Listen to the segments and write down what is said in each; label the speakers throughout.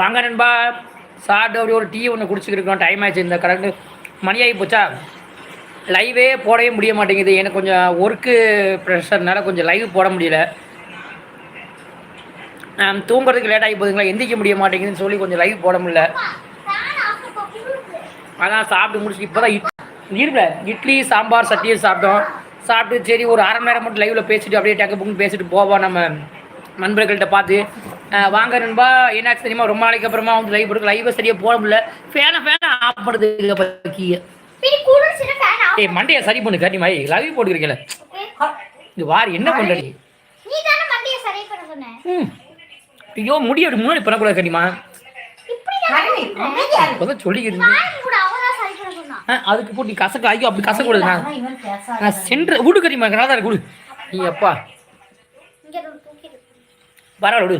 Speaker 1: வாங்க நண்பா சாப்பிட்டு அப்படி ஒரு டீ ஒன்று குடிச்சிக்கிருக்கோம் டைம் ஆச்சு இந்த கரெக்டு மணி ஆகி போச்சா லைவே போடவே முடிய மாட்டேங்குது எனக்கு கொஞ்சம் ஒர்க்கு ப்ரெஷர்னால கொஞ்சம் லைவ் போட முடியல தூங்குறதுக்கு லேட் ஆகி போதுங்களா எந்திரிக்க முடிய மாட்டேங்குதுன்னு சொல்லி கொஞ்சம் லைவ் போட முடியல அதான் சாப்பிட்டு முடிச்சு இப்போ தான் இருக்கல இட்லி சாம்பார் சட்டியை சாப்பிட்டோம் சாப்பிட்டு சரி ஒரு அரை மணி நேரம் மட்டும் லைவில் பேசிட்டு அப்படியே டக்கு புக்கு பேசிட்டு போவோம் நம்ம நண்பர்கள்ட்ட பார்த்து வாங்க நண்பா என்ன தெரியுமா ரொம்ப நாளைக்கு அப்புறமா வந்து லைவ் போடுங்க லைவ் சரியா போட முடியல ஃபேனை ஃபேனை ஆஃப் பக்கிய ஏய் மண்டைய சரி பண்ணு கட்டி மாதிரி லைவ் போட்டுக்கிறீங்களே இது வார் என்ன பண்ற நீ ஐயோ முடிய முன்னாடி பண்ணக்கூடாது கண்டிமா இப்பதான் சொல்லிக்கிறீங்க அதுக்கு போட்டு கசக்க ஐயோ அப்படி கசக்கூடாது நான் சென்ற வீடு கறிமா கடாதான் இருக்கு நீ அப்பா பரவாயில்ல விடு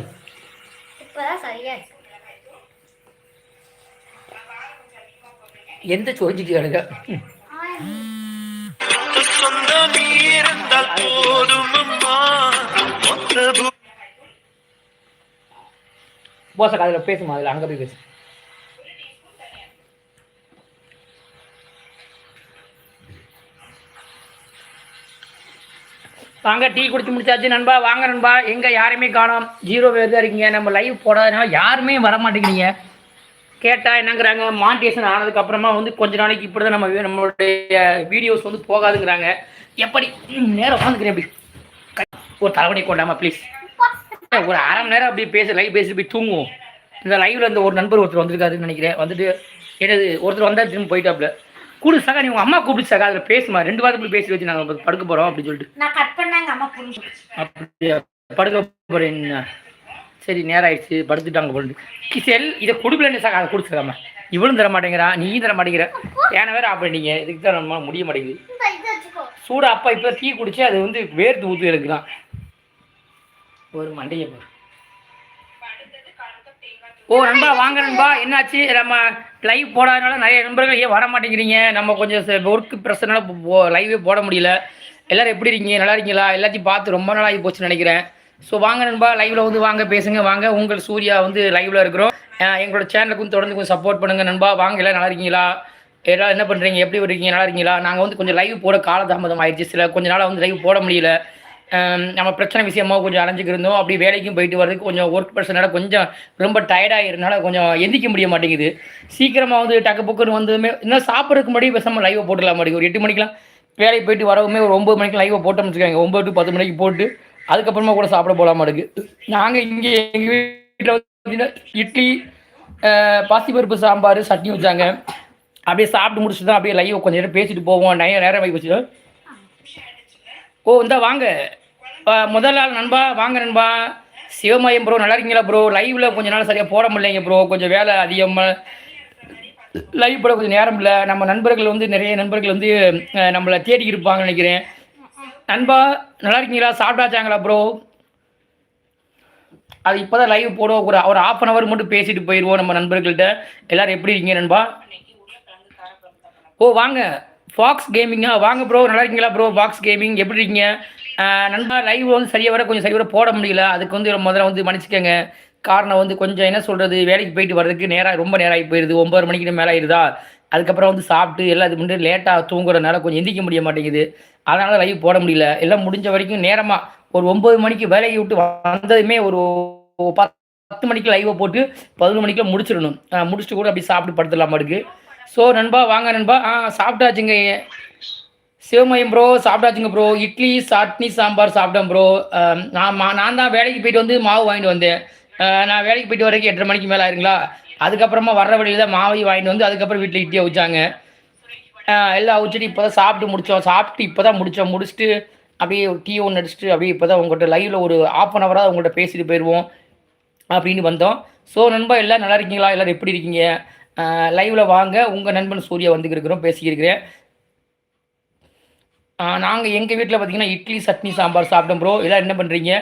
Speaker 1: எந்த சொரிஞ்சிட்டு கிடக்க போச காதல பேசுமா அதுல அங்க போய் பேசு வாங்க டீ குடிச்சு முடிச்சாச்சு நண்பா வாங்க நண்பா எங்கே யாருமே காணோம் ஜீரோ பேர் தான் இருக்கீங்க நம்ம லைவ் போடாதனால யாருமே வர மாட்டேங்கிறீங்க கேட்டால் என்னங்கிறாங்க ஆனதுக்கு ஆனதுக்கப்புறமா வந்து கொஞ்ச நாளைக்கு இப்படி தான் நம்ம நம்மளுடைய வீடியோஸ் வந்து போகாதுங்கிறாங்க எப்படி நேரம் உட்காந்துக்கிறேன் ஒரு தலைவணி கொண்டாமா ப்ளீஸ் ஒரு அரை மணி நேரம் அப்படி பேச லைவ் பேசி போய் தூங்குவோம் இந்த லைவ்ல இந்த ஒரு நண்பர் ஒருத்தர் வந்திருக்காருன்னு நினைக்கிறேன் வந்துட்டு என்னது ஒருத்தர் வந்தால் திரும்ப போயிட்டாப்ல கூடு சகா நீ உங்க அம்மா கூப்பிடு சகா அதுல பேசுமா ரெண்டு வாரத்துல பேசி வச்சு நாங்க படுக்க போறோம் அப்படின்னு சொல்லிட்டு நான் கட் பண்ணாங்க அம்மா அப்படியா படுக்க போறேன் சரி நேரம் ஆயிடுச்சு படுத்துட்டாங்க போட்டு செல் இதை கொடுக்கலன்னு சகா அதை கொடுத்துக்காம இவளும் தர மாட்டேங்கிறா நீயும் தர மாட்டேங்கிற ஏன வேற அப்படி நீங்க இதுக்கு தான் நம்ம முடிய மாட்டேங்குது சூடு அப்பா இப்போ தீ குடிச்சு அது வந்து வேர்த்து ஊத்து எடுக்கலாம் ஒரு மண்டையை போய் ஓ நண்பா வாங்க நண்பா என்னாச்சு நம்ம லைவ் போடாதனால நிறைய நண்பர்கள் ஏன் வர மாட்டேங்கிறீங்க நம்ம கொஞ்சம் ஒர்க் பிரச்சனைனால லைவே போட முடியல எல்லாரும் எப்படி இருக்கீங்க நல்லா இருக்கீங்களா எல்லாத்தையும் பார்த்து ரொம்ப ஆகி போச்சுன்னு நினைக்கிறேன் ஸோ வாங்க நண்பா லைவில் வந்து வாங்க பேசுங்க வாங்க உங்கள் சூர்யா வந்து லைவ்ல இருக்கிறோம் எங்களோட சேனலுக்கும் தொடர்ந்து கொஞ்சம் சப்போர்ட் பண்ணுங்கள் நண்பா வாங்க எல்லாம் நல்லா இருக்கீங்களா எல்லாம் என்ன பண்ணுறீங்க எப்படி இருக்கீங்க நல்லா இருக்கீங்களா நாங்கள் வந்து கொஞ்சம் லைவ் போட காலதாமதம் ஆயிடுச்சு சில கொஞ்ச நாளாக வந்து லைவ் போட முடியல நம்ம பிரச்சனை விஷயமா கொஞ்சம் அலைஞ்சிக்கு இருந்தோம் அப்படி வேலைக்கும் போயிட்டு வரதுக்கு கொஞ்சம் ஒர்க் பர்சனால கொஞ்சம் ரொம்ப டயர்டாக இருந்தால கொஞ்சம் எந்திக்க முடிய மாட்டேங்குது சீக்கிரமாக வந்து டக்கு புக்குன்னு வந்ததுமே இன்னும் சாப்பிட்றதுக்கு முன்னாடி பேசாமல் லைவை போட்டுடலாம் மாட்டேங்குது ஒரு எட்டு மணிக்கெலாம் வேலைக்கு போயிட்டு வரவுமே ஒரு ஒம்பது மணிக்கு லைவை போட்டோம்னு வச்சுக்கோங்க ஒம்பது டு பத்து மணிக்கு போட்டு அதுக்கப்புறமா கூட சாப்பிட போகலாமா இருக்குது நாங்கள் இங்கே எங்கள் வீட்டில் வந்து இட்லி பாசிப்பருப்பு சாம்பார் சட்னி வச்சாங்க அப்படியே சாப்பிட்டு முடிச்சுட்டு தான் அப்படியே லைவ் கொஞ்சம் நேரம் பேசிட்டு போவோம் நிறைய நேரம் வச்சுட்டு ஓ இந்தா வாங்க முதல் நாள் நண்பா வாங்க நண்பா சிவமயம் ப்ரோ நல்லா இருக்கீங்களா ப்ரோ லைவ்ல கொஞ்ச நாள் சரியாக போட முடியலைங்க ப்ரோ கொஞ்சம் வேலை அதிகமாக லைவ் போட கொஞ்சம் நேரம் இல்லை நம்ம நண்பர்கள் வந்து நிறைய நண்பர்கள் வந்து நம்மளை தேடி இருப்பாங்கன்னு நினைக்கிறேன் நண்பா நல்லா இருக்கீங்களா சாப்பிடாச்சாங்களா ப்ரோ அது இப்போ தான் லைவ் போடுவோம் ஒரு ஒரு ஆஃப் அன் ஹவர் மட்டும் பேசிட்டு போயிடுவோம் நம்ம நண்பர்கள்ட்ட எல்லாரும் எப்படி இருக்கீங்க நண்பா ஓ வாங்க ஃபாக்ஸ் கேமிங்கா வாங்க ப்ரோ நல்லா இருக்கீங்களா ப்ரோ ஃபாக்ஸ் கேமிங் எப்படி இருக்கீங்க நண்பா லைவ் வந்து சரியாக வர கொஞ்சம் சரியாக போட முடியல அதுக்கு வந்து முதல்ல வந்து மன்னிச்சுக்கோங்க காரணம் வந்து கொஞ்சம் என்ன சொல்கிறது வேலைக்கு போயிட்டு வர்றதுக்கு நேராக ரொம்ப நேரம் ஆகி போயிடுது ஒம்பது மணிக்கு மேலே ஆயிடுதா அதுக்கப்புறம் வந்து சாப்பிட்டு எல்லாம் இது முன்னே லேட்டாக தூங்குறதுனால கொஞ்சம் எந்திக்க முடிய மாட்டேங்குது அதனால் லைவ் போட முடியல எல்லாம் முடிஞ்ச வரைக்கும் நேரமாக ஒரு ஒம்பது மணிக்கு வேலையை விட்டு வந்ததுமே ஒரு பத்து மணிக்கு லைவை போட்டு பதினொன்று மணிக்கு முடிச்சிடணும் முடிச்சுட்டு கூட அப்படி சாப்பிட்டு படுத்துடலாமா இருக்குது ஸோ நண்பா வாங்க நண்பா ஆ சாப்பிட்டாச்சுங்க சிவமயம் ப்ரோ சாப்பிட்டாச்சுங்க ப்ரோ இட்லி சட்னி சாம்பார் சாப்பிட்டேன் ப்ரோ நான் நான் தான் வேலைக்கு போயிட்டு வந்து மாவு வாங்கிட்டு வந்தேன் நான் வேலைக்கு போயிட்டு வரைக்கும் எட்டரை மணிக்கு மேலே ஆயிருங்களா அதுக்கப்புறமா வர்ற வழியில் தான் மாவை வாங்கிட்டு வந்து அதுக்கப்புறம் வீட்டில் இட்லியை வச்சாங்க எல்லாம் வச்சுட்டு இப்போ தான் சாப்பிட்டு முடித்தோம் சாப்பிட்டு இப்போ தான் முடித்தோம் முடிச்சுட்டு அப்படியே டீ ஒன்று அடிச்சுட்டு அப்படியே இப்போ தான் உங்கள்கிட்ட லைவில் ஒரு ஆஃப் அன் ஹவராக உங்கள்கிட்ட பேசிட்டு போயிடுவோம் அப்படின்னு வந்தோம் ஸோ நண்பா எல்லாம் நல்லா இருக்கீங்களா எல்லோரும் எப்படி இருக்கீங்க லைவில் வாங்க உங்கள் நண்பன் சூர்யா வந்துருக்கிறோம் பேசியிருக்கிறேன் நாங்கள் எங்கள் வீட்டில் பார்த்தீங்கன்னா இட்லி சட்னி சாம்பார் சாப்பிட்டோம் ப்ரோ எல்லாம் என்ன பண்ணுறீங்க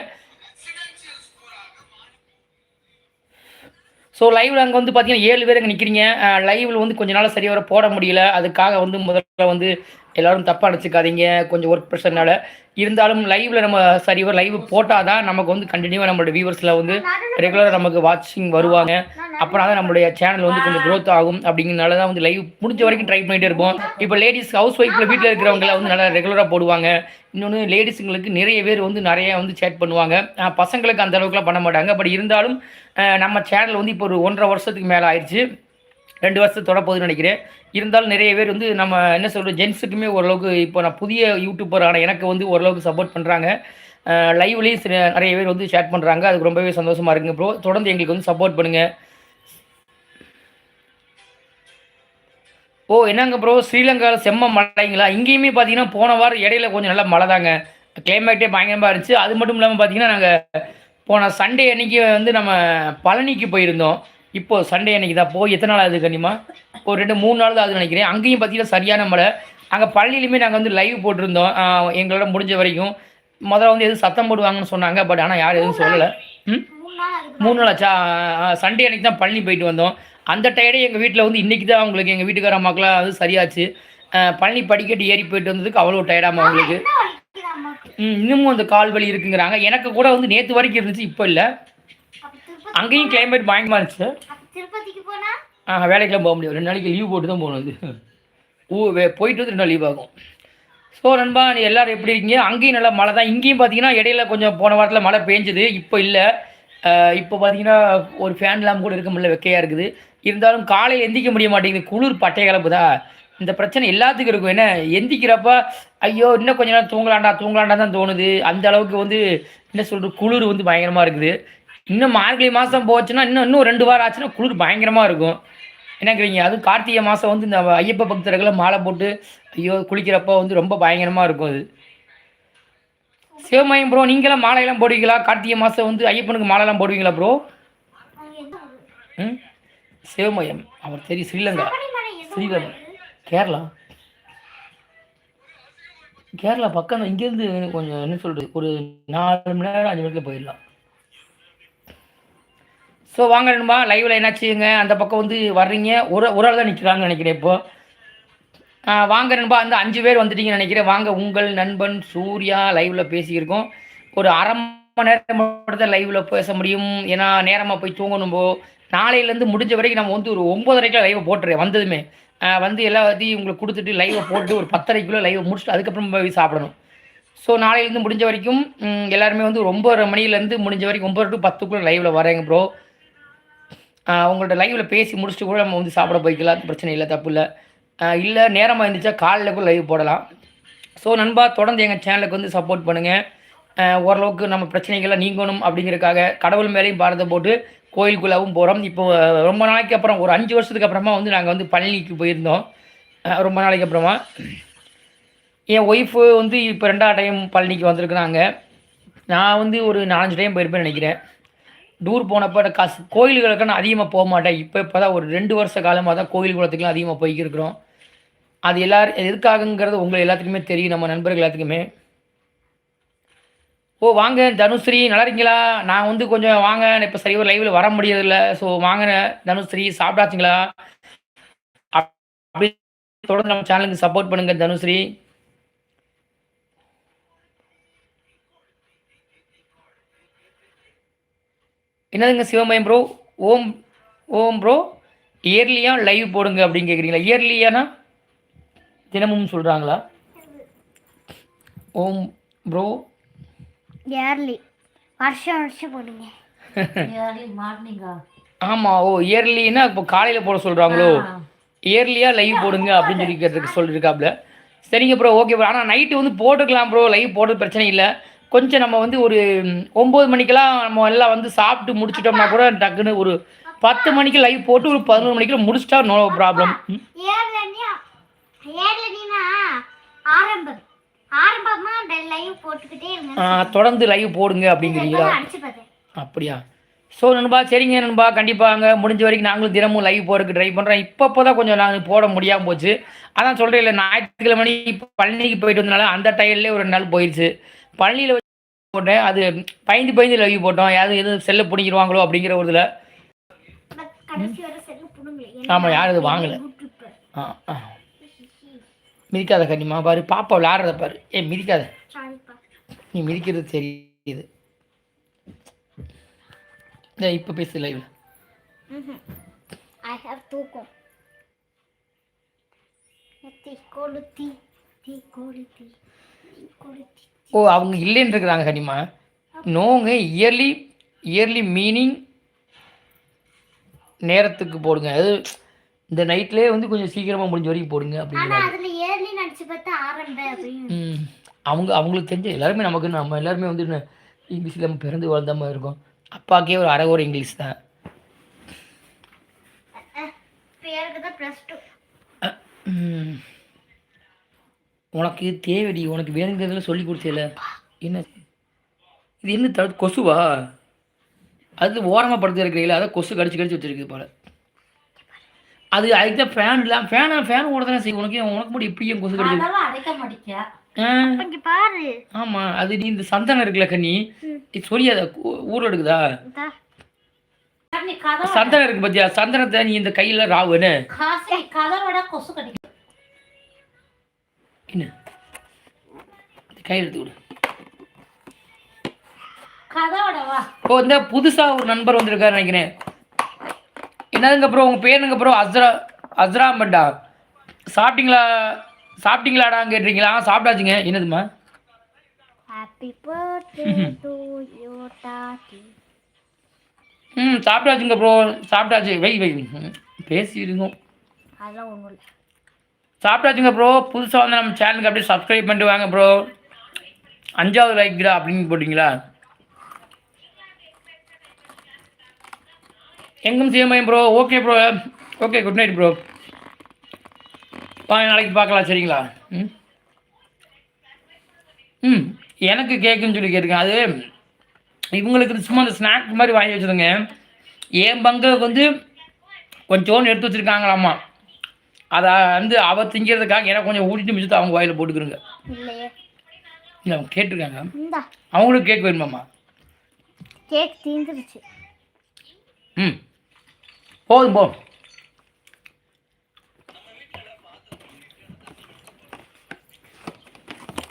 Speaker 1: ஸோ லைவில் அங்கே வந்து பார்த்தீங்கன்னா ஏழு பேர் அங்கே நிற்கிறீங்க லைவில் வந்து கொஞ்ச நாள் சரியாக போட முடியல அதுக்காக வந்து முதல்ல வந்து எல்லோரும் தப்பாக நினச்சிக்காதீங்க கொஞ்சம் ஒர்க் ப்ரெஷர்னால இருந்தாலும் லைவில் நம்ம சரிவர் லைவ் போட்டால் தான் நமக்கு வந்து கண்டினியூவாக நம்மளோட வியூவர்ஸில் வந்து ரெகுலராக நமக்கு வாட்சிங் வருவாங்க அப்புறம் தான் நம்மளுடைய சேனல் வந்து கொஞ்சம் க்ரோத் ஆகும் அப்படிங்கிறனால தான் வந்து லைவ் முடிஞ்ச வரைக்கும் ட்ரை பண்ணிகிட்டே இருப்போம் இப்போ லேடிஸ் ஹவுஸ் ஒய்ஃபில் வீட்டில் இருக்கிறவங்க வந்து நல்லா ரெகுலராக போடுவாங்க இன்னொன்று லேடிஸுங்களுக்கு நிறைய பேர் வந்து நிறைய வந்து சேட் பண்ணுவாங்க பசங்களுக்கு அந்த அளவுக்குலாம் பண்ண மாட்டாங்க பட் இருந்தாலும் நம்ம சேனல் வந்து இப்போ ஒரு ஒன்றரை வருஷத்துக்கு மேலே ஆயிடுச்சு ரெண்டு வருஷம் தொடப்போகுதுன்னு நினைக்கிறேன் இருந்தாலும் நிறைய பேர் வந்து நம்ம என்ன சொல்கிறோம் ஜென்ஸுக்குமே ஓரளவுக்கு இப்போ நான் புதிய யூடியூப்பர் ஆனால் எனக்கு வந்து ஓரளவுக்கு சப்போர்ட் பண்ணுறாங்க லைவ்லேயும் நிறைய பேர் வந்து ஷேர் பண்ணுறாங்க அதுக்கு ரொம்பவே சந்தோஷமாக இருக்குங்க ப்ரோ தொடர்ந்து எங்களுக்கு வந்து சப்போர்ட் பண்ணுங்கள் ஓ என்னங்க ப்ரோ ஸ்ரீலங்காவில் செம்ம மழைங்களா இங்கேயுமே பார்த்தீங்கன்னா போன வாரம் இடையில கொஞ்சம் நல்லா மழை தாங்க கிளைமேட்டே பயங்கரமாக இருந்துச்சு அது மட்டும் இல்லாமல் பார்த்தீங்கன்னா நாங்கள் போன சண்டே அன்னைக்கு வந்து நம்ம பழனிக்கு போயிருந்தோம் இப்போ சண்டே அன்னைக்கு தான் போய் எத்தனை நாள் ஆகுது கண்ணிமா ஒரு ரெண்டு மூணு நாள் தான் ஆகுது நினைக்கிறேன் அங்கேயும் பார்த்தீங்கன்னா சரியான மழை அங்கே பள்ளியிலுமே நாங்கள் வந்து லைவ் போட்டிருந்தோம் எங்களோட முடிஞ்ச வரைக்கும் முதல்ல வந்து எதுவும் சத்தம் போடுவாங்கன்னு சொன்னாங்க பட் ஆனால் யாரும் எதுவும் சொல்லலை ம் மூணு நாள் ஆச்சா சண்டே அன்னைக்கு தான் பழனி போயிட்டு வந்தோம் அந்த டயர்டே எங்கள் வீட்டில் வந்து இன்றைக்கி தான் அவங்களுக்கு எங்கள் வீட்டுக்கார மக்களாக அது சரியாச்சு பழனி படிக்கட்டு ஏறி போயிட்டு வந்ததுக்கு அவ்வளோ டயர்டாமா அவங்களுக்கு இன்னமும் அந்த கால் வலி இருக்குங்கிறாங்க எனக்கு கூட வந்து நேற்று வரைக்கும் இருந்துச்சு இப்போ இல்லை அங்கேயும் கிளைமேட் பயங்கரமாக இருந்துச்சு திருப்பதிக்கு போனால் ஆ வேலைக்கெல்லாம் போக முடியும் ரெண்டு நாளைக்கு லீவ் போட்டு தான் போகணும் வந்து ஊ போயிட்டு வந்து ரெண்டு நாள் லீவ் ஆகும் ஸோ நண்பா எல்லோரும் எப்படி இருக்கீங்க அங்கேயும் நல்லா மழை தான் இங்கேயும் பார்த்தீங்கன்னா இடையில கொஞ்சம் போன வாரத்தில் மழை பெஞ்சது இப்போ இல்லை இப்போ பார்த்தீங்கன்னா ஒரு ஃபேன் இல்லாமல் கூட இருக்க முடியல வெக்கையாக இருக்குது இருந்தாலும் காலையில் எந்திக்க முடிய மாட்டேங்குது குளிர் பட்டை கிளப்பு தான் இந்த பிரச்சனை எல்லாத்துக்கும் இருக்கும் என்ன எந்திக்கிறப்ப ஐயோ இன்னும் கொஞ்ச நேரம் தூங்கலாண்டா தூங்கலாண்டா தான் தோணுது அந்த அளவுக்கு வந்து என்ன சொல்கிறது குளிர் வந்து பயங்கரமாக இருக்குது இன்னும் மார்கழி மாதம் போச்சுன்னா இன்னும் இன்னும் ரெண்டு வாரம் ஆச்சுன்னா குளிர் பயங்கரமாக இருக்கும் என்னங்கிறீங்க அது கார்த்திகை மாதம் வந்து இந்த ஐயப்ப பக்தர்களை மாலை போட்டு ஐயோ குளிக்கிறப்போ வந்து ரொம்ப பயங்கரமாக இருக்கும் அது சிவமயம் ப்ரோ நீங்களாம் மாலையெல்லாம் போடுவீங்களா கார்த்திகை மாதம் வந்து ஐயப்பனுக்கு மாலைலாம் போடுவீங்களா ப்ரோ ம் சிவமயம் அவர் தெரியும் ஸ்ரீலங்கா ஸ்ரீலங்கா கேரளா கேரளா பக்கம் இங்கேருந்து கொஞ்சம் என்ன சொல்கிறது ஒரு நாலு மணி நேரம் அஞ்சு மணிக்கு போயிடலாம் ஸோ வாங்க நண்பா லைவில் என்னாச்சுங்க அந்த பக்கம் வந்து வர்றீங்க ஒரு ஒரு ஆள் தான் நிற்கிறாங்கன்னு நினைக்கிறேன் இப்போது வாங்க நண்பா அந்த அஞ்சு பேர் வந்துட்டீங்கன்னு நினைக்கிறேன் வாங்க உங்கள் நண்பன் சூர்யா லைவில் பேசியிருக்கோம் ஒரு அரை மணி நேரம் மட்டும் தான் லைவில் பேச முடியும் ஏன்னா நேரமாக போய் தூங்கணும் போ நாளையிலேருந்து முடிஞ்ச வரைக்கும் நம்ம வந்து ஒரு ஒம்பதரைக்குள்ள லைவை போட்டுறேன் வந்ததுமே வந்து எல்லாத்தையும் உங்களுக்கு கொடுத்துட்டு லைவை போட்டு ஒரு பத்தரைக்குள்ளே லைவை முடிச்சுட்டு அதுக்கப்புறம் போய் சாப்பிடணும் ஸோ நாளையிலேருந்து முடிஞ்ச வரைக்கும் எல்லாருமே வந்து ஒரு ஒம்பது மணிலேருந்து முடிஞ்ச வரைக்கும் ஒம்பது டு பத்துக்குள்ளே லைவில் வரேங்க ப்ரோ உங்கள்ட்ட லைவில் பேசி முடிச்சுட்டு கூட நம்ம வந்து சாப்பிட போய்க்கலாம் பிரச்சனை இல்லை தப்பு இல்லை இல்லை நேரமாக இருந்துச்சா காலையில் கூட லைவ் போடலாம் ஸோ நண்பா தொடர்ந்து எங்கள் சேனலுக்கு வந்து சப்போர்ட் பண்ணுங்கள் ஓரளவுக்கு நம்ம பிரச்சனைகள்லாம் நீங்கணும் அப்படிங்கிறக்காக கடவுள் மேலேயும் பாரத போட்டு கோயிலுக்குள்ளாவும் போகிறோம் இப்போ ரொம்ப நாளைக்கு அப்புறம் ஒரு அஞ்சு வருஷத்துக்கு அப்புறமா வந்து நாங்கள் வந்து பழனிக்கு போயிருந்தோம் ரொம்ப நாளைக்கு அப்புறமா என் ஒய்ஃபு வந்து இப்போ ரெண்டாவது டைம் பழனிக்கு வந்திருக்குறாங்க நான் வந்து ஒரு நாலஞ்சு டைம் போயிருப்பேன்னு நினைக்கிறேன் டூர் போனப்போ காசு கோயில்களுக்கு நான் அதிகமாக போக மாட்டேன் இப்போ இப்போ தான் ஒரு ரெண்டு வருஷ காலமாக தான் கோயில் குளத்துக்குலாம் அதிகமாக போய்க்கிருக்கிறோம் அது எல்லாரும் எதுக்காகங்கிறது உங்களை எல்லாத்துக்குமே தெரியும் நம்ம நண்பர்கள் எல்லாத்துக்குமே ஓ வாங்க தனுஸ்ரீ நல்லா இருக்கீங்களா நான் வந்து கொஞ்சம் வாங்க இப்போ சரி ஒரு லைவில் வர முடியறதில்ல ஸோ வாங்க தனுஸ்ரீ சாப்பிடாச்சுங்களா அப்படி தொடர்ந்து நம்ம சேனலுக்கு சப்போர்ட் பண்ணுங்கள் தனுஸ்ரீ என்னதுங்க சிவமயம் ப்ரோ ஓம் ஓம் ப்ரோ இயர்லியாக லைவ் போடுங்க அப்படின்னு கேட்குறீங்களா இயர்லியானா தினமும் சொல்கிறாங்களா ஓம் ப்ரோ இயர்லி வருஷம் வருஷம் போடுங்க இயர்லி மார்னிங்கா ஆமாம் ஓ இயர்லின்னா இப்போ காலையில் போட சொல்கிறாங்களோ இயர்லியாக லைவ் போடுங்க அப்படின்னு சொல்லி சொல்லியிருக்காப்புல சரிங்க ப்ரோ ஓகே ப்ரோ ஆனால் நைட்டு வந்து போட்டுக்கலாம் ப்ரோ லைவ் போடுறது பிரச்சனை இல்லை கொஞ்சம் நம்ம வந்து ஒரு ஒம்பது மணிக்கெல்லாம் நம்ம எல்லாம் வந்து சாப்பிட்டு முடிச்சிட்டோம்னா கூட டக்குன்னு ஒரு பத்து மணிக்கு லைவ் போட்டு ஒரு பதினொரு மணிக்கெல்லாம் முடிச்சிட்டா நோ ப்ராப்ளம் தொடர்ந்து லைவ் போடுங்க அப்படிங்கிறீங்களா அப்படியா ஸோ நண்பா சரிங்க நண்பா கண்டிப்பாக அங்கே முடிஞ்ச வரைக்கும் நாங்களும் தினமும் லைவ் போகிறதுக்கு ட்ரை பண்ணுறோம் இப்போ தான் கொஞ்சம் நாங்கள் போட முடியாமல் போச்சு அதான் சொல்கிறேன் இல்லை ஞாயிற்றுக்கிழமை பழனிக்கு போயிட்டு வந்தனால அந்த டைம்லேயே ஒரு நாள் போயிடுச்சு பழனியில் போட்டேன் அது பயந்து பயந்து லவ் போட்டோம் யாரும் எதுவும் செல்லை பிடிங்கிடுவாங்களோ அப்படிங்கிற ஒரு இதில் ஆமாம் யாரும் அது வாங்கலை ஆ ஆ மிதிக்காத கண்ணிமா பாரு பாப்பா விளாட்றத பாரு ஏ மிதிக்காத நீ மிதிக்கிறது தெரியுது இந்த இப்போ பேசு லைவ்ல
Speaker 2: தீ கொளுத்தி தீ கொளுத்தி
Speaker 1: தீ ஓ அவங்க இல்லைன்னு இருக்கிறாங்க கனிமா நோங்க இயர்லி இயர்லி மீனிங் நேரத்துக்கு போடுங்க அது இந்த நைட்லேயே வந்து கொஞ்சம் சீக்கிரமாக முடிஞ்ச வரைக்கும் போடுங்க அப்படின்னு அவங்க அவங்களுக்கு தெரிஞ்ச எல்லாருமே நமக்கு நம்ம எல்லாருமே வந்து இங்கிலீஷில் நம்ம பிறந்து வளர்ந்த மாதிரி இருக்கும் அப்பாக்கே ஒரு அரை ஒரு இங்கிலீஷ் தான் ப்ளஸ் டூ உனக்கு தேவைடி உனக்கு வேணுங்கிறதுல சொல்லி கொடுத்தல என்ன இது என்ன த கொசுவா அது ஓரமாக படுத்து இருக்கிறீங்களா அதை கொசு கடிச்சு கடிச்சு வச்சுருக்கு போல அது அதுக்கு தான் ஃபேன் இல்லை ஃபேன் ஃபேன் ஓட தானே செய்யும் உனக்கு உனக்கு மட்டும் இப்படியும் கொசு கடிச்சு ஆமாம் அது நீ இந்த சந்தனம் இருக்குல்ல கண்ணி சொல்லியாத ஊரில் எடுக்குதா சந்தனம் இருக்கு பத்தியா சந்தனத்தை நீ இந்த கையில ராவுன்னு என்ன கையில் எடுத்து விடு இப்போ இந்த புதுசாக ஒரு நண்பர் வந்திருக்காரு நினைக்கிறேன் என்னதுங்க அப்புறம் உங்கள் பேருங்க ப்ரோ அஸ்ரா அஸ்ராமட்டா சாப்பிட்டீங்களா சாப்பிட்டீங்களாடா கேட்டிருக்கீங்களா சாப்பிட்டாச்சுங்க என்னதுமா ம் சாப்பிட்டாச்சுங்க ப்ரோ சாப்பிட்டாச்சு வை வை பேசி இருக்கோம் அதெல்லாம் ஒன்றும் இல்லை சாப்பிட்டாச்சுங்க ப்ரோ புதுசாக வந்து நம்ம சேனலுக்கு அப்படியே சப்ஸ்கிரைப் பண்ணிட்டு வாங்க ப்ரோ அஞ்சாவது கிடா அப்படின்னு போட்டிங்களா எங்கும் சிஎம்ஐ bro okay bro okay good night bro வாங்க நாளைக்கு பார்க்கலாம் சரிங்களா ம் ம் எனக்கு கேட்குன்னு சொல்லி கேட்டுக்கேன் அது இவங்களுக்கு சும்மா அந்த ஸ்நாக்ஸ் மாதிரி வாங்கி வச்சுருங்க என் பங்குக்கு வந்து கொஞ்சோன்னு எடுத்து வச்சுருக்காங்களாம்மா அதை வந்து அவர் திங்கிறதுக்காக எனக்கு கொஞ்சம் ஊட்டிட்டு மிச்சத்தை அவங்க வாயில் போட்டுக்கிறோங்க இல்லை அவங்க கேட்டிருக்காங்க அவங்களுக்கு கேக் வேணுமாம்மா
Speaker 2: கேக் தீந்துருச்சு
Speaker 1: ம் போதும் போ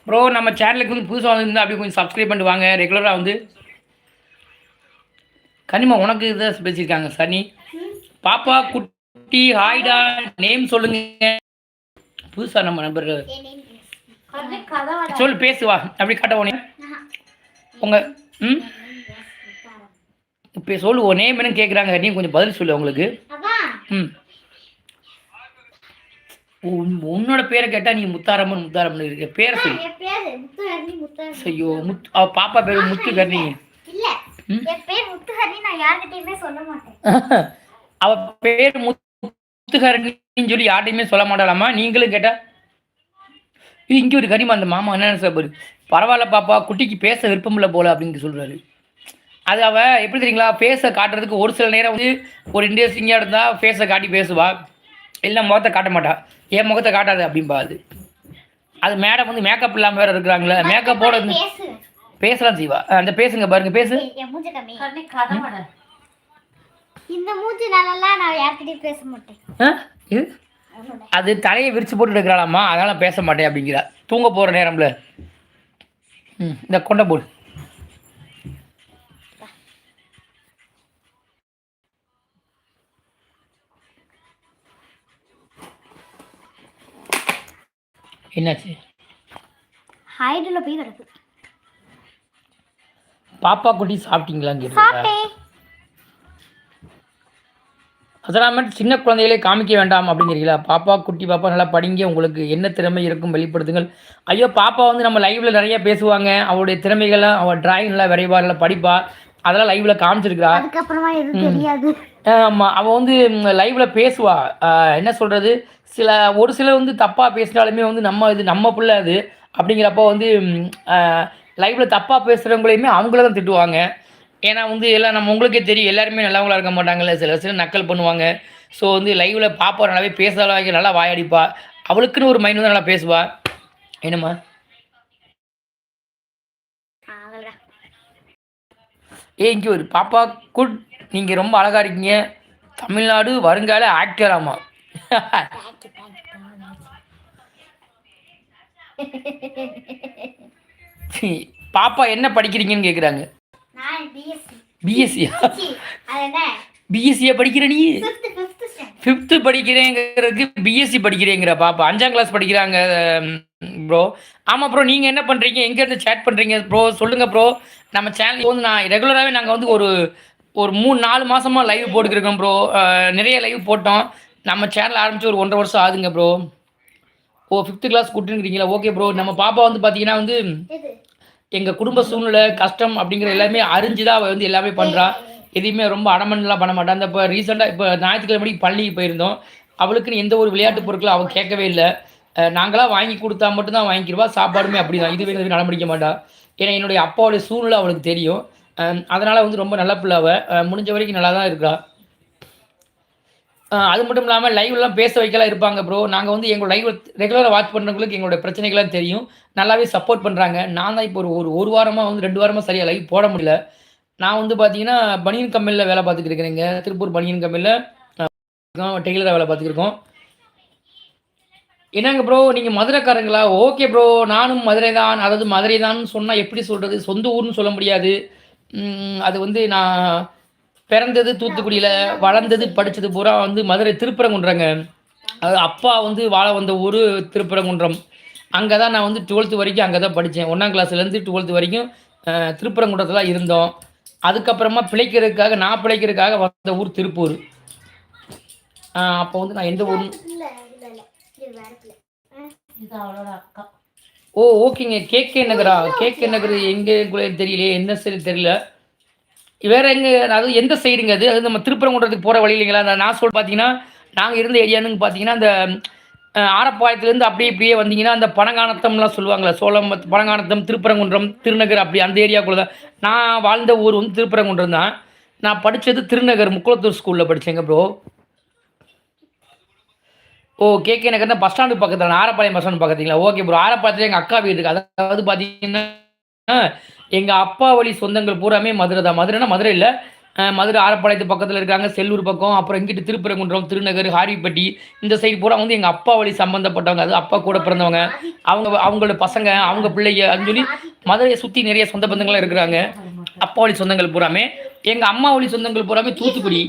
Speaker 1: ப்ரோ நம்ம சேனலுக்கு வந்து புதுசாக வந்துருந்தா அப்படியே கொஞ்சம் சப்ஸ்கிரைப் பண்ணிட்டு வாங்க ரெகுலராக வந்து கனிமா உனக்கு இதை பேசியிருக்காங்க சனி பாப்பா குட் குட்டி ஹாய்டா நேம் சொல்லுங்க புதுசா நம்ம நம்பர் சொல்லு பேசுவா அப்படி காட்ட உனே உங்க ம் இப்போ சொல்லு உன் நேம் என்ன கேட்குறாங்க நீ கொஞ்சம் பதில் சொல்லு உங்களுக்கு ம் உன்னோட பேரை கேட்டால் நீ முத்தாரம்மன் முத்தாரம்மன் இருக்க பேரை சொல்லு ஐயோ முத் அவ பாப்பா பேர் முத்து கர்ணி இல்லை என் பேர் முத்துகர்ணி நான் யார்கிட்டயுமே சொல்ல மாட்டேன் அவ பேர் முத்துகரணின்னு சொல்லி யார்ட்டையுமே சொல்ல மாட்டாளாமா நீங்களும் கேட்டா இது இங்கே ஒரு கனிமா அந்த மாமா என்னென்ன சார் பரவாயில்ல பாப்பா குட்டிக்கு பேச விருப்பம் இல்லை போல அப்படின்னு சொல்றாரு அது அவள் எப்படி தெரியுங்களா ஃபேஸை காட்டுறதுக்கு ஒரு சில நேரம் வந்து ஒரு இன்ட்ரெஸ்டிங்காக இருந்தால் ஃபேஸை காட்டி பேசுவா இல்லை முகத்தை காட்ட மாட்டா என் முகத்தை காட்டாது அப்படின்பா அது அது மேடம் வந்து மேக்கப் இல்லாமல் வேறு இருக்கிறாங்களே மேக்கப் போட பேசலாம் செய்வா அந்த பேசுங்க பாருங்க பேசு
Speaker 2: இந்த மூஞ்சி நாளெல்லாம் நான் யார்கிட்டயும் பேச
Speaker 1: மாட்டேன் அது தலையை விரிச்சு போட்டு எடுக்கிறாளாம்மா அதனால பேச மாட்டேன் அப்படிங்கிறா தூங்க போகிற நேரம்ல ம் இந்த கொண்ட போடு என்னாச்சு ஹைடில் போய் கிடக்கு பாப்பா குட்டி சாப்பிட்டீங்களாங்க சாப்பிட்டேன் அதெல்லாம் சின்ன குழந்தைகளே காமிக்க வேண்டாம் அப்படிங்கிறீங்களா பாப்பா குட்டி பாப்பா நல்லா படிங்க உங்களுக்கு என்ன திறமை இருக்கும் வெளிப்படுத்துங்கள் ஐயோ பாப்பா வந்து நம்ம லைவில் நிறைய பேசுவாங்க அவளுடைய திறமைகள்லாம் அவள் டிராயிங் நல்லா வரைவா நல்லா படிப்பா அதெல்லாம் லைவ்ல காமிச்சிருக்கிறா ஆமாம் அவள் வந்து லைவில் பேசுவா என்ன சொல்கிறது சில ஒரு சிலர் வந்து தப்பாக பேசினாலுமே வந்து நம்ம இது நம்ம பிள்ளை அது அப்படிங்கிறப்போ வந்து லைவ்ல தப்பாக பேசுகிறவங்களையுமே அவங்கள தான் திட்டுவாங்க ஏன்னா வந்து எல்லாம் நம்ம உங்களுக்கே தெரியும் எல்லாருமே நல்லவங்களாக இருக்க மாட்டாங்கல்ல சில சில நக்கல் பண்ணுவாங்க ஸோ வந்து லைவில் பாப்பா நல்லாவே பேசுகிறாங்க நல்லா வாயடிப்பா அவளுக்குன்னு ஒரு மைண்ட் வந்து நல்லா பேசுவா என்னம்மா ஏ இங்கே ஒரு பாப்பா குட் நீங்கள் ரொம்ப அழகாக இருக்கீங்க தமிழ்நாடு வருங்கால ஆக்டராமா பாப்பா என்ன படிக்கிறீங்கன்னு கேட்குறாங்க பிஎஸ்சியா பிஎஸ்சியை படிக்கிற நீ ஃபிஃப்த்து படிக்கிறேங்கிறதுக்கு பிஎஸ்சி படிக்கிறேங்கிற பாப்பா அஞ்சாம் கிளாஸ் படிக்கிறாங்க ப்ரோ ஆமாம் ப்ரோ நீங்கள் என்ன பண்ணுறீங்க எங்கேருந்து சேட் பண்ணுறீங்க ப்ரோ சொல்லுங்கள் ப்ரோ நம்ம சேனல் வந்து நான் ரெகுலராகவே நாங்கள் வந்து ஒரு ஒரு மூணு நாலு மாதமாக லைவ் போட்டுக்கிருக்கோம் ப்ரோ நிறைய லைவ் போட்டோம் நம்ம சேனல் ஆரம்பித்து ஒரு ஒன்றரை வருஷம் ஆகுங்க ப்ரோ ஓ ஃபிஃப்த்து கிளாஸ் கூட்டுங்கிறீங்களா ஓகே ப்ரோ நம்ம பாப்பா வந்து பார்த்தீங்கன்னா வந்து எங்கள் குடும்ப சூழ்நிலை கஷ்டம் அப்படிங்கிற எல்லாமே அறிஞ்சு தான் அவள் வந்து எல்லாமே பண்ணுறா எதையுமே ரொம்ப அடமன்லாம் பண்ண மாட்டான் அந்த இப்போ ரீசெண்டாக இப்போ மணிக்கு பள்ளிக்கு போயிருந்தோம் அவளுக்குன்னு எந்த ஒரு விளையாட்டு பொருட்களும் அவள் கேட்கவே இல்லை நாங்களாம் வாங்கி கொடுத்தா மட்டும்தான் வாங்கிக்கிடுவா சாப்பாடுமே அப்படி தான் இது வேணும் நடமுடிக்க மாட்டா ஏன்னா என்னுடைய அப்பாவுடைய சூழ்நிலை அவளுக்கு தெரியும் அதனால் வந்து ரொம்ப நல்ல பிள்ளை அவள் முடிஞ்ச வரைக்கும் நல்லா தான் இருக்கிறா அது மட்டும் இல்லாமல் லைவ்லாம் பேச வைக்கலாம் இருப்பாங்க ப்ரோ நாங்கள் வந்து எங்கள் லைவ் ரெகுலராக வாட்ச் பண்ணுறவங்களுக்கு எங்களோட பிரச்சனைகள்லாம் தெரியும் நல்லாவே சப்போர்ட் பண்ணுறாங்க நான் தான் இப்போ ஒரு ஒரு ஒரு வாரமாக வந்து ரெண்டு வாரமாக சரியாக லைவ் போட முடியல நான் வந்து பார்த்தீங்கன்னா பனியன் கம்பெனியில் வேலை பார்த்துட்டு இருக்கிறேங்க திருப்பூர் பனியன் கம்பெனியில் டெய்லராக வேலை பார்த்துருக்கோம் என்னங்க ப்ரோ நீங்கள் மதுரைக்காரங்களா ஓகே ப்ரோ நானும் மதுரை தான் அதாவது மதுரை தான் சொன்னால் எப்படி சொல்கிறது சொந்த ஊர்னு சொல்ல முடியாது அது வந்து நான் பிறந்தது தூத்துக்குடியில் வளர்ந்தது படித்தது பூரா வந்து மதுரை திருப்பரங்குன்றங்க அது அப்பா வந்து வாழ வந்த ஊர் திருப்பரங்குன்றம் அங்கே தான் நான் வந்து டுவெல்த்து வரைக்கும் அங்கே தான் படித்தேன் ஒன்றாம் கிளாஸ்லேருந்து டுவெல்த்து வரைக்கும் திருப்பரங்குன்றத்தில் தான் இருந்தோம் அதுக்கப்புறமா பிழைக்கிறதுக்காக நான் பிழைக்கிறதுக்காக வந்த ஊர் திருப்பூர் அப்போ வந்து நான் எந்த ஊர் ஓ ஓகேங்க கே நகரா கே நகர் எங்கே கூட தெரியலையே என்ன சரி தெரியல வேற எங்கே அதாவது எந்த சைடுங்க அது அது நம்ம திருப்பரங்குன்றத்துக்கு போகிற வழி இல்லைங்களா அந்த நான் சொல் பார்த்தீங்கன்னா நாங்கள் இருந்த ஏரியான்னு பார்த்தீங்கன்னா அந்த ஆரப்பாயத்துலேருந்து அப்படியே இப்படியே வந்தீங்கன்னா அந்த பனங்காணத்தம்லாம் சொல்லுவாங்களே சோளம் பனங்காணத்தம் திருப்பரங்குன்றம் திருநகர் அப்படி அந்த ஏரியாக்குள்ளே தான் நான் வாழ்ந்த ஊர் வந்து திருப்பரங்குன்றம் தான் நான் படித்தது திருநகர் முக்குளத்தூர் ஸ்கூலில் படித்தேங்க ப்ரோ ஓ கே கே நகர் தான் பஸ் ஸ்டாண்டு பக்கத்தில் ஆரப்பாளையம் பஸ் ஸ்டாண்டு பக்கத்துங்களா ஓகே ப்ரோ ஆரப்பாளையத்தில் எங்கள் அக்கா வீடு இருக்குது அதாவது பார்த்தீங்கன்னா எங்கள் அப்பா வழி சொந்தங்கள் பூராமே மதுரை தான் மதுரைனா மதுரை இல்லை மதுரை ஆரப்பாளையத்து பக்கத்தில் இருக்காங்க செல்லூர் பக்கம் அப்புறம் இங்கிட்டு திருப்பரங்குன்றம் திருநகர் ஹாரிப்பட்டி இந்த சைடு பூரா வந்து எங்கள் அப்பா வழி சம்மந்தப்பட்டவங்க அது அப்பா கூட பிறந்தவங்க அவங்க அவங்களோட பசங்க அவங்க பிள்ளைங்க அப்படின்னு சொல்லி மதுரையை சுற்றி நிறைய சொந்த பந்தங்கள்லாம் இருக்கிறாங்க அப்பா வழி சொந்தங்கள் பூராமே எங்கள் அம்மா வழி சொந்தங்கள் பூராமே தூத்துக்குடி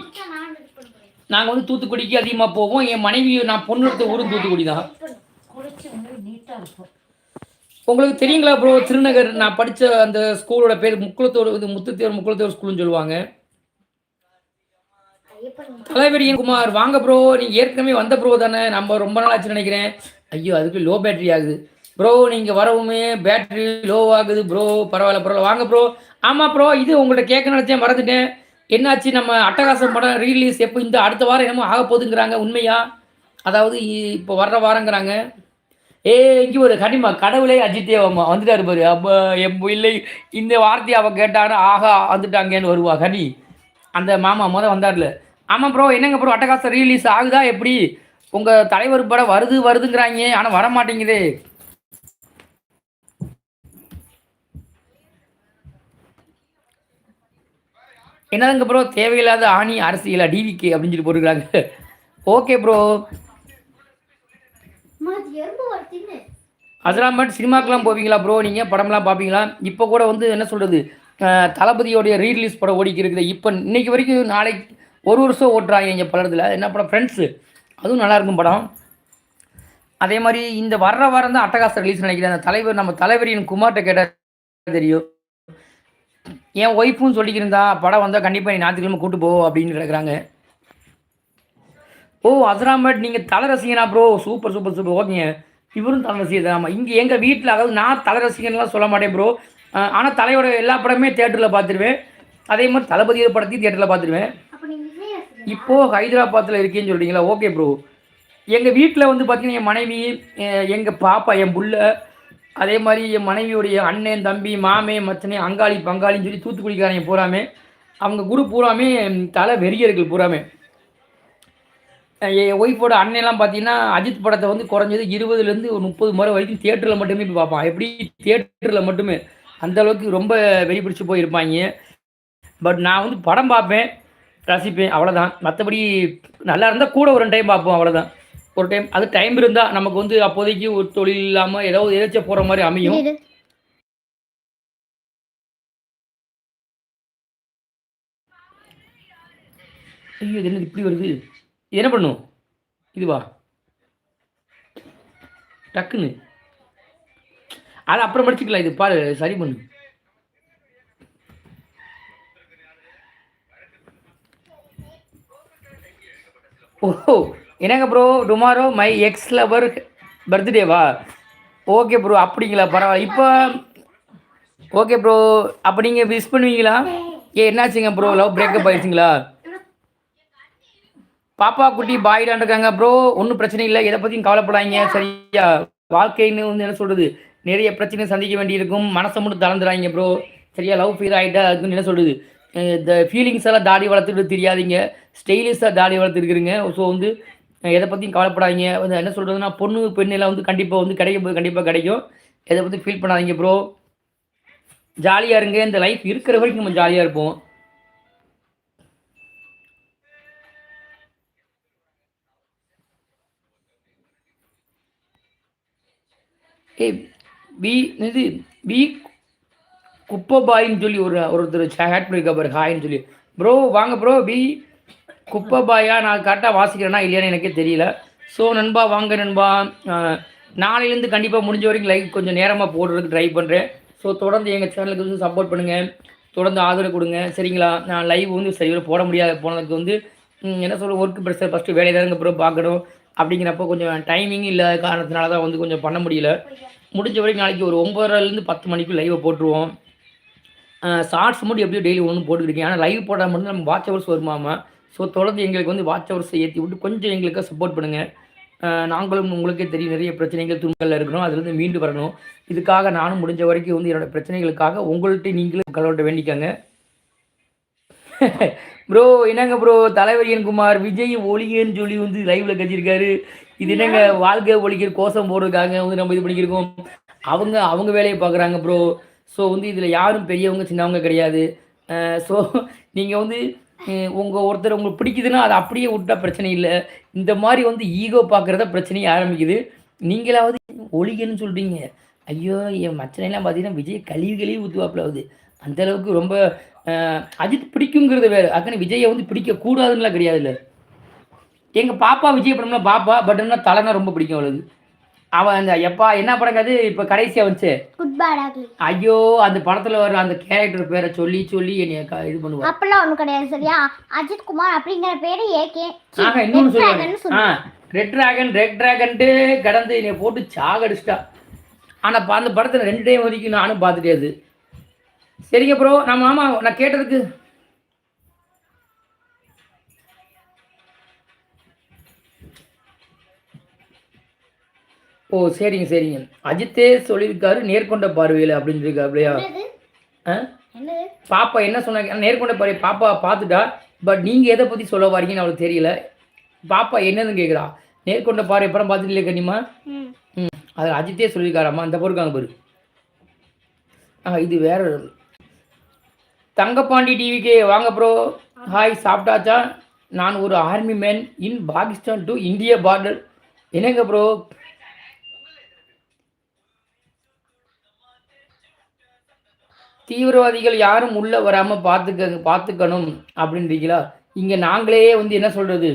Speaker 1: நாங்கள் வந்து தூத்துக்குடிக்கு அதிகமாக போவோம் என் மனைவி நான் பொண்ணு எடுத்த ஊரும் தூத்துக்குடி தான் உங்களுக்கு தெரியுங்களா ப்ரோ திருநகர் நான் படித்த அந்த ஸ்கூலோட பேர் முக்குளத்தோடு இது முத்துத்தேவர் முக்குளத்தேவர் ஸ்கூல்னு சொல்லுவாங்க தலைவரியன் குமார் வாங்க ப்ரோ நீங்கள் ஏற்கனவே வந்த ப்ரோ தானே நம்ம ரொம்ப நாள் ஆச்சு நினைக்கிறேன் ஐயோ அதுக்கு லோ பேட்டரி ஆகுது ப்ரோ நீங்கள் வரவுமே பேட்டரி லோ ஆகுது ப்ரோ பரவாயில்ல பரவாயில்ல வாங்க ப்ரோ ஆமாம் ப்ரோ இது உங்கள்கிட்ட கேட்க நினச்சேன் மறந்துட்டேன் என்னாச்சு நம்ம அட்டகாசம் படம் ரீலீஸ் எப்போ இந்த அடுத்த வாரம் என்னமோ ஆக போகுதுங்கிறாங்க உண்மையா அதாவது இப்போ வர்ற வாரங்கிறாங்க ஏ இங்கே ஒரு கனிமா கடவுளே அஜித் தேவம்மா வந்துட்டாரு பாரு அப்போ என் இல்லை இந்த வார்த்தையை அவள் கேட்டான்னு ஆகா வந்துட்டாங்கன்னு வருவா கனி அந்த மாமா முதல் வந்தார்ல ஆமாம் ப்ரோ என்னங்க ப்ரோ அட்டகாசம் ரீலீஸ் ஆகுதா எப்படி உங்கள் தலைவர் படம் வருது வருதுங்கிறாங்க ஆனால் வர மாட்டேங்குதே என்னதுங்க ப்ரோ தேவையில்லாத ஆணி அரசியலா டிவிக்கு அப்படின்னு சொல்லி போட்டுக்கிறாங்க ஓகே ப்ரோ அதெல்லாம் மட்டும் சினிமாக்கெல்லாம் போவீங்களா ப்ரோ நீங்கள் படம்லாம் பார்ப்பீங்களா இப்போ கூட வந்து என்ன சொல்கிறது தளபதியோடைய ரீரிலீஸ் படம் ஓடிக்கி இருக்குது இப்போ இன்னைக்கு வரைக்கும் நாளைக்கு ஒரு வருஷம் ஓட்டுறாங்க இங்கே பலத்தில் என்ன படம் ஃப்ரெண்ட்ஸு அதுவும் நல்லாயிருக்கும் படம் அதே மாதிரி இந்த வர்ற வாரம் தான் அட்டகாசம் ரிலீஸ் நினைக்கிறேன் அந்த தலைவர் நம்ம தலைவரின் குமார்கிட்ட கேட்டால் தெரியும் என் ஒய்ஃபும் சொல்லிக்கிருந்தா படம் வந்தால் கண்டிப்பாக நீ ஞாயிற்றுக்கிழமை கூட்டு போ அப்படின்னு கேட்குறாங்க ஓ அசராமேட் நீங்கள் தலை ரசிகனா ப்ரோ சூப்பர் சூப்பர் சூப்பர் ஓகேங்க இவரும் தலை ரசிகர் ஆமாம் இங்கே எங்கள் வீட்டில் அதாவது நான் தலை ரசிகன்லாம் சொல்ல மாட்டேன் ப்ரோ ஆனால் தலையோட எல்லா படமே தேட்டரில் பார்த்துருவேன் அதே மாதிரி தளபதியை படத்தையும் தேட்டரில் பார்த்துருவேன் இப்போது ஹைதராபாத்தில் இருக்கேன்னு சொல்கிறீங்களா ஓகே ப்ரோ எங்கள் வீட்டில் வந்து பார்த்தீங்கன்னா என் மனைவி எங்கள் பாப்பா என் புள்ள அதே மாதிரி என் மனைவியுடைய அண்ணன் தம்பி மாமே மச்சனே அங்காளி பங்காளின்னு சொல்லி தூத்துக்குடிக்காரன் பூராமே அவங்க குரு பூராமே தலை வெறியர்கள் பூராமே என் ஒய்ஃபோட அண்ணெல்லாம் பார்த்தீங்கன்னா அஜித் படத்தை வந்து குறைஞ்சது இருபதுலேருந்து ஒரு முப்பது முறை வரைக்கும் தேட்டரில் மட்டுமே போய் பார்ப்பான் எப்படி தேட்டரில் மட்டுமே அந்த அளவுக்கு ரொம்ப பிடிச்சி போயிருப்பாங்க பட் நான் வந்து படம் பார்ப்பேன் ரசிப்பேன் அவ்வளோதான் மற்றபடி நல்லா இருந்தால் கூட ஒரு டைம் பார்ப்போம் அவ்வளோதான் ஒரு டைம் அது டைம் இருந்தால் நமக்கு வந்து அப்போதைக்கு ஒரு தொழில் இல்லாமல் ஏதாவது எதாச்சும் போகிற மாதிரி அமையும் ஐயோ இது என்ன இப்படி வருது என்ன பண்ணும் இதுவா டக்குன்னு அதை அப்புறம் படிச்சுக்கலாம் இது பாரு சரி பண்ணு ஓஹோ என்னங்க bro tomorrow my ex lover பர்த்டேவா ஓகே ப்ரோ அப்படிங்களா பரவாயில்ல இப்போ ஓகே ப்ரோ அப்போ நீங்கள் மிஸ் பண்ணுவீங்களா ஏ என்னாச்சுங்க ப்ரோ லவ் பிரேக்கப் ஆயிடுச்சுங்களா பாப்பா குட்டி பாயிடான் இருக்காங்க ப்ரோ ஒன்றும் பிரச்சனை இல்லை எதை பற்றியும் கவலைப்படாங்க சரியா வாழ்க்கைன்னு வந்து என்ன சொல்கிறது நிறைய பிரச்சனை சந்திக்க வேண்டியிருக்கும் மனசை மட்டும் தளர்ந்துடாங்க ப்ரோ சரியா லவ் ஃபீல் ஆகிட்டா அதுக்குன்னு என்ன சொல்கிறது இந்த ஃபீலிங்ஸ் எல்லாம் தாடி வளர்த்துட்டு தெரியாதீங்க ஸ்டைலிஷாக தாடி வளர்த்துருக்குறீங்க ஸோ வந்து எதை பற்றியும் கவலைப்படாதீங்க வந்து என்ன சொல்கிறதுனா பொண்ணு பெண்ணெல்லாம் எல்லாம் வந்து கண்டிப்பாக வந்து கிடைக்கும் போது கண்டிப்பாக கிடைக்கும் எதை பற்றி ஃபீல் பண்ணாதீங்க ப்ரோ ஜாலியாக இருங்க இந்த லைஃப் இருக்கிற வரைக்கும் நம்ம ஜாலியாக இருப்போம் ஹே பி இது பி குப்பபாயின்னு சொல்லி ஒரு ஒருத்தர் ஹேட் பண்ணியிருக்கா பாரு ஹாய்ன்னு சொல்லி ப்ரோ வாங்க ப்ரோ பி குப்பபாயா நான் கரெக்டாக வாசிக்கிறேனா இல்லையான்னு எனக்கே தெரியல ஸோ நண்பா வாங்க நண்பா நாளையிலேருந்து கண்டிப்பாக முடிஞ்ச வரைக்கும் லைக் கொஞ்சம் நேரமாக போடுறதுக்கு ட்ரை பண்ணுறேன் ஸோ தொடர்ந்து எங்கள் சேனலுக்கு வந்து சப்போர்ட் பண்ணுங்கள் தொடர்ந்து ஆதரவு கொடுங்க சரிங்களா நான் லைவ் வந்து சரி போட முடியாது போனதுக்கு வந்து என்ன சொல்கிறேன் ஒர்க் ப்ரெஷர் ஃபஸ்ட்டு வேலையை தான் அப்புறம் பார்க்கணும் அப்படிங்கிறப்போ கொஞ்சம் டைமிங் இல்லாத காரணத்தினால தான் வந்து கொஞ்சம் பண்ண முடியல முடிஞ்ச வரைக்கும் நாளைக்கு ஒரு ஒம்பதுலேருந்து பத்து மணிக்கு லைவை போட்டுருவோம் ஷார்ட்ஸ் மட்டும் எப்படியும் டெய்லி ஒன்று போட்டுக்கிருக்கேன் ஆனால் லைவ் போட்டால் மட்டும் நம்ம வாட்ச் ஹவர்ஸ் வருமாம ஸோ தொடர்ந்து எங்களுக்கு வந்து வாட்ச் ஹவர்ஸை ஏற்றி விட்டு கொஞ்சம் எங்களுக்கு சப்போர்ட் பண்ணுங்கள் நாங்களும் உங்களுக்கே தெரியும் நிறைய பிரச்சனைகள் துணிகளில் இருக்கணும் அதுலேருந்து மீண்டு வரணும் இதுக்காக நானும் முடிஞ்ச வரைக்கும் வந்து என்னோடய பிரச்சனைகளுக்காக உங்கள்கிட்ட நீங்களும் கலவர்கிட்ட வேண்டிக்காங்க ப்ரோ என்னங்க ப்ரோ தலைவரியன் குமார் விஜய் ஒளியன்னு சொல்லி வந்து லைவ்ல கட்டியிருக்காரு இது என்னங்க வாழ்க்கை ஒழிக்கிற கோஷம் போடுறதுக்காக வந்து நம்ம இது பண்ணிக்கிருக்கோம் அவங்க அவங்க வேலையை பார்க்குறாங்க ப்ரோ ஸோ வந்து இதில் யாரும் பெரியவங்க சின்னவங்க கிடையாது ஸோ நீங்கள் வந்து உங்கள் ஒருத்தர் உங்களுக்கு பிடிக்குதுன்னா அதை அப்படியே விட்டா பிரச்சனை இல்லை இந்த மாதிரி வந்து ஈகோ பார்க்குறத பிரச்சனையே ஆரம்பிக்குது நீங்களாவது ஒழிகன்னு சொல்கிறீங்க ஐயோ என் மச்சனையெல்லாம் பார்த்தீங்கன்னா விஜய் கழிவு கழிவு ஊற்றுவாப்பில் ஆகுது அந்தளவுக்கு ரொம்ப அஜித் பிடிக்குங்கிறது வேறு அக்கனி விஜயை வந்து பிடிக்கக்கூடாதுன்னெலாம் கிடையாது இல்லை எங்கள் பாப்பா விஜய் படம்னா பாப்பா பட் என்ன தலைனா ரொம்ப பிடிக்கும் அவளுக்கு அவன் அந்த எப்பா என்ன படம் கது இப்போ கடைசியாக வந்துச்சு ஐயோ அந்த படத்தில் வர அந்த கேரக்டர் பேரை சொல்லி சொல்லி என்னைய இது பண்ணுவான் அப்பெல்லாம் ஒன்றும் கிடையாது சரியா அஜித் குமார் அப்படிங்கிற பேரு ஏகே ஆக இன்னொன்று சொல்லுவாங்க ஆ ரெட் ட்ராகன் ரெட் ட்ராகன்ட்டு கடந்து என்னை போட்டு அடிச்சிட்டா ஆனால் அந்த படத்தில் ரெண்டு டைம் வரைக்கும் நானும் பார்த்துட்டே அது சரிங்க ப்ரோ நம்ம ஆமாம் நான் கேட்டதுக்கு ஓ சரிங்க சரிங்க அஜித்தே சொல்லியிருக்காரு நேர்கொண்ட பார்வையில் அப்படின்னு இருக்கா அப்படியா பாப்பா என்ன சொன்னாங்க நேர்கொண்ட பார்வை பாப்பா பார்த்துட்டா பட் நீங்கள் எதை பற்றி சொல்ல வரீங்கன்னு அவளுக்கு தெரியல பாப்பா என்னதுன்னு கேட்குறா நேர்கொண்ட பார்வை படம் பார்த்துட்டு இல்லை கண்ணிமா ம் அது அஜித்தே சொல்லியிருக்காராம்மா அந்த பொருட்காங்க பாரு ஆ இது வேற தங்கப்பாண்டி டிவிக்கு வாங்க ப்ரோ ஹாய் சாப்பிட்டாச்சா நான் ஒரு army man in Pakistan to இந்திய பார்டர் என்னங்க ப்ரோ தீவிரவாதிகள் யாரும் உள்ளே வராமல் பார்த்துக்க பார்த்துக்கணும் அப்படின்றீங்களா இங்கே நாங்களே வந்து என்ன சொல்கிறது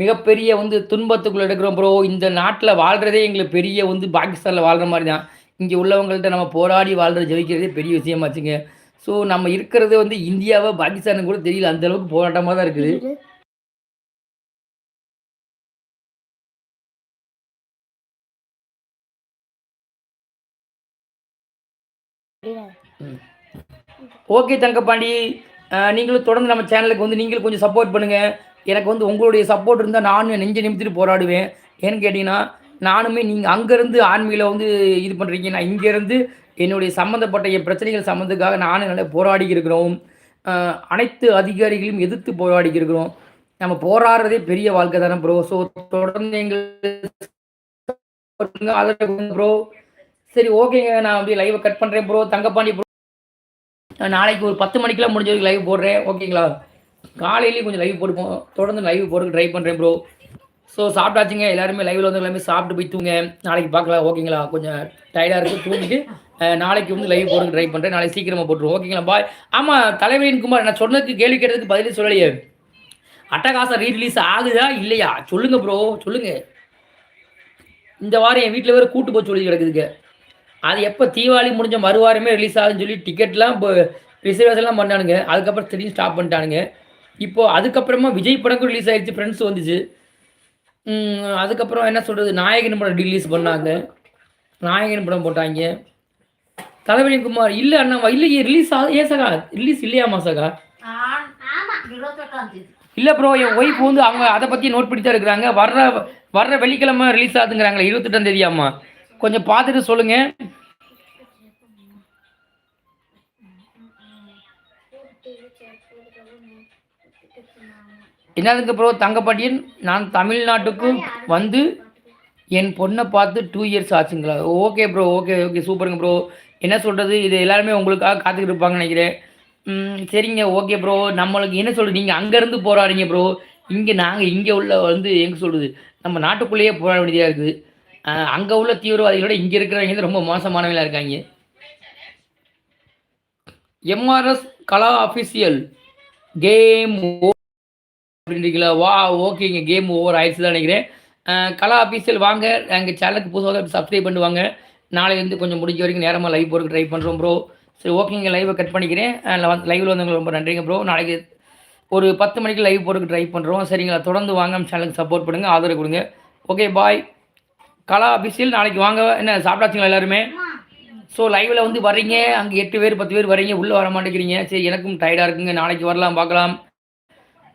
Speaker 1: மிகப்பெரிய வந்து துன்பத்துக்குள்ளே எடுக்கிறோம் ப்ரோ இந்த நாட்டில் வாழ்கிறதே எங்களுக்கு பெரிய வந்து பாகிஸ்தானில் வாழ்கிற மாதிரி தான் இங்கே உள்ளவங்கள்ட்ட நம்ம போராடி வாழ்கிற ஜெயிக்கிறதே பெரிய விஷயமாச்சுங்க ஸோ நம்ம இருக்கிறது வந்து இந்தியாவோ பாகிஸ்தானுக்கு கூட தெரியல அந்த அளவுக்கு போராட்டமாக தான் இருக்குது ஓகே தங்கப்பாண்டி நீங்களும் தொடர்ந்து நம்ம சேனலுக்கு வந்து நீங்களும் கொஞ்சம் சப்போர்ட் பண்ணுங்க எனக்கு வந்து உங்களுடைய சப்போர்ட் இருந்தால் நானும் நெஞ்ச நிமித்திட்டு போராடுவேன் ஏன்னு கேட்டிங்கன்னா நானுமே நீங்கள் அங்கேருந்து ஆன்மீகில் வந்து இது பண்ணுறீங்க நான் இங்கேருந்து என்னுடைய சம்மந்தப்பட்ட என் பிரச்சனைகள் சம்மந்தக்காக நானும் நல்லா போராடி இருக்கிறோம் அனைத்து அதிகாரிகளையும் எதிர்த்து போராடி இருக்கிறோம் நம்ம போராடுறதே பெரிய வாழ்க்கை தானே ப்ரோ ஸோ தொடர்ந்து எங்களுக்கு ப்ரோ சரி ஓகேங்க நான் அப்படியே லைவை கட் பண்ணுறேன் ப்ரோ தங்கப்பாண்டி ப்ரோ நாளைக்கு ஒரு பத்து மணிக்கெலாம் முடிஞ்ச வரைக்கும் லைவ் போடுறேன் ஓகேங்களா காலையிலேயும் கொஞ்சம் லைவ் போடுவோம் தொடர்ந்து லைவ் போடுறதுக்கு ட்ரை பண்ணுறேன் ப்ரோ ஸோ சாப்பிட்டாச்சுங்க எல்லாருமே லைவில் வந்து எல்லாமே சாப்பிட்டு போய் தூங்க நாளைக்கு பார்க்கலாம் ஓகேங்களா கொஞ்சம் டயர்டாக இருக்குது தூங்கிட்டு நாளைக்கு வந்து லைவ் போடுறதுக்கு ட்ரை பண்ணுறேன் நாளைக்கு சீக்கிரமாக போட்டுருவோம் ஓகேங்களா பாய் ஆமா தலைவரின் குமார் நான் சொன்னதுக்கு கேள்வி கேட்டதுக்கு பதிலே சொல்லலையே அட்டகாசம் ரீரிலீஸ் ஆகுதா இல்லையா சொல்லுங்க ப்ரோ சொல்லுங்க இந்த வாரம் என் வீட்டில் வேறு கூட்டு போச்சு சொல்லி கிடக்குதுங்க அது எப்போ தீபாவளி முடிஞ்ச மறுவாரமே ரிலீஸ் ஆகுதுன்னு சொல்லி டிக்கெட்லாம் இப்போ ரிசர்வேஷன்லாம் பண்ணானுங்க அதுக்கப்புறம் திடீர்னு ஸ்டாப் பண்ணிட்டானுங்க இப்போது அதுக்கப்புறமா விஜய் படம் ரிலீஸ் ஆகிடுச்சு ஃப்ரெண்ட்ஸ் வந்துச்சு அதுக்கப்புறம் என்ன சொல்கிறது நாயகன் படம் ரிலீஸ் பண்ணாங்க நாயகன் படம் போட்டாங்க தலைவலி குமார் இல்ல அண்ணா இல்லையே ரிலீஸ் ஏ சகா ரிலீஸ் இல்லையாமா சகா இல்ல ப்ரோ என் ஒய்ஃப் வந்து அவங்க அதை பத்தி நோட் பிடித்தா இருக்கிறாங்க வர்ற வர்ற வெள்ளிக்கிழமை ரிலீஸ் ஆகுதுங்கிறாங்களே இருபத்தெட்டாம் ஆமா கொஞ்சம் பார்த்துட்டு சொல்லுங்க என்னதுங்க ப்ரோ தங்கப்பாட்டியன் நான் தமிழ்நாட்டுக்கு வந்து என் பொண்ணை பார்த்து டூ இயர்ஸ் ஆச்சுங்களா ஓகே ப்ரோ ஓகே ஓகே சூப்பருங்க ப்ரோ என்ன சொல்கிறது இது எல்லாருமே உங்களுக்காக காத்துக்கிட்டு இருப்பாங்கன்னு நினைக்கிறேன் சரிங்க ஓகே ப்ரோ நம்மளுக்கு என்ன சொல்கிறது நீங்கள் அங்கேருந்து போகிறாருங்க ப்ரோ இங்கே நாங்கள் இங்கே உள்ள வந்து எங்கே சொல்கிறது நம்ம நாட்டுக்குள்ளேயே போக வேண்டியதாக இருக்குது அங்கே உள்ள தீவிரவாதிகளோட இங்கே இருக்கிறவங்க ரொம்ப மோசமானவங்களாக இருக்காங்க எம்ஆர்எஸ் கலா அஃபிஷியல் கேம் அப்படின்றீங்களா வா ஓகேங்க கேம் ஓவர் ஆயிடுச்சு தான் நினைக்கிறேன் கலா ஆஃபீஷியல் வாங்க எங்கள் சேனலுக்கு புதுசாக சப்ஸ்கிரைப் பண்ணுவாங்க நாளையிலேருந்து கொஞ்சம் முடிஞ்ச வரைக்கும் நேரமாக லைவ் போகிறதுக்கு ட்ரை பண்ணுறோம் ப்ரோ சரி ஓகேங்க லைவை கட் பண்ணிக்கிறேன் லைவில் வந்து ரொம்ப நன்றிங்க ப்ரோ நாளைக்கு ஒரு பத்து மணிக்கு லைவ் போகிறதுக்கு ட்ரை பண்ணுறோம் சரிங்களா தொடர்ந்து வாங்க சேனலுக்கு சப்போர்ட் பண்ணுங்கள் ஆதரவு கொடுங்க ஓகே பாய் கலா அபிஷியல் நாளைக்கு வாங்க என்ன சாப்பிடாச்சிங்களா எல்லாருமே ஸோ லைவில் வந்து வரீங்க அங்கே எட்டு பேர் பத்து பேர் வரீங்க உள்ளே வர மாட்டேங்கிறீங்க சரி எனக்கும் டயர்டாக இருக்குங்க நாளைக்கு வரலாம் பார்க்கலாம்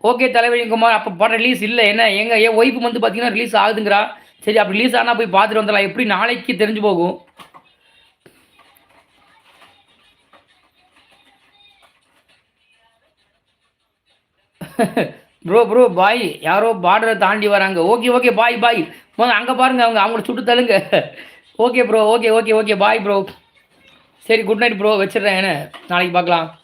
Speaker 1: ஓகே தலைவர் குமார் அப்போ படம் ரிலீஸ் இல்லை என்ன எங்கள் என் ஒய்ஃபு வந்து பார்த்தீங்கன்னா ரிலீஸ் ஆகுதுங்கிறா சரி அப்படி ரிலீஸ் ஆனால் போய் பார்த்துட்டு வந்துடலாம் எப்படி நாளைக்கு தெரிஞ்சு போகும் ப்ரோ ப்ரோ பாய் யாரோ பார்டரை தாண்டி வராங்க ஓகே ஓகே பாய் பாய் போங்க அங்கே பாருங்கள் அவங்க அவங்கள சுட்டு தள்ளுங்க okay bro okay okay okay bye bro சரி குட் நைட் ப்ரோ வச்சிடுறேன் என்ன நாளைக்கு பார்க்கலாம்